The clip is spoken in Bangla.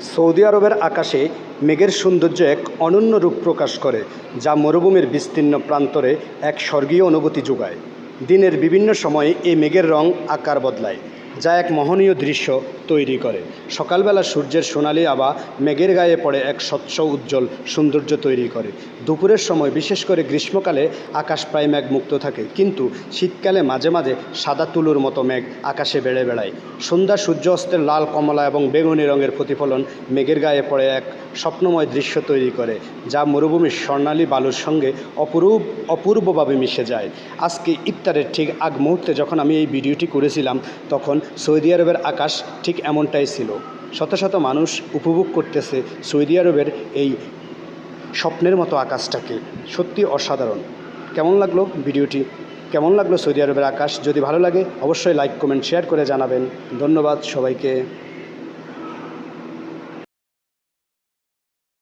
সৌদি আরবের আকাশে মেঘের সৌন্দর্য এক অনন্য রূপ প্রকাশ করে, যা মরুভূমির বিস্তীর্ণ প্রান্তরে এক স্বর্গীয় অনুভূতি যোগায়। দিনের বিভিন্ন সময়ে এই মেঘের রং আকার বদলায়। যা এক মোহনীয় দৃশ্য তৈরি করে। সকালবেলা সূর্যের সোনালি আবা মেঘের গায়ে পড়ে এক স্বচ্ছ, উজ্জ্বল সৌন্দর্য তৈরি করে। দুপুরের সময় বিশেষ করে গ্রীষ্মকালে আকাশ প্রায় মেঘ মুক্ত থাকে, কিন্তু শীতকালে মাঝে মাঝে সাদা তুলোর মতো মেঘ আকাশে বেড়ে বেড়ায়। সন্ধ্যা সূর্য অস্তের লাল কমলা এবং বেগুনি রঙের প্রতিফলন মেঘের গায়ে পড়ে এক স্বপ্নময় দৃশ্য তৈরি করে, যা মরুভূমির স্বর্ণালী বালুর সঙ্গে অপরূপ, অপূর্বভাবে মিশে যায়। আজকে ইফতারের ঠিক আগ মুহূর্তে যখন আমি এই ভিডিওটি করেছিলাম, তখন সৌদি আরবের আকাশ ঠিক এমনটাই ছিল। শত শত মানুষ উপভোগ করতেছে সৌদি আরবের এই স্বপ্নের মতো আকাশটাকে। সত্যি অসাধারণ। কেমন লাগল ভিডিওটি? কেমন লাগল সৌদি আরবের আকাশ? যদি ভালো লাগে, অবশ্যই লাইক কমেন্ট শেয়ার করে জানাবেন। ধন্যবাদ সবাইকে।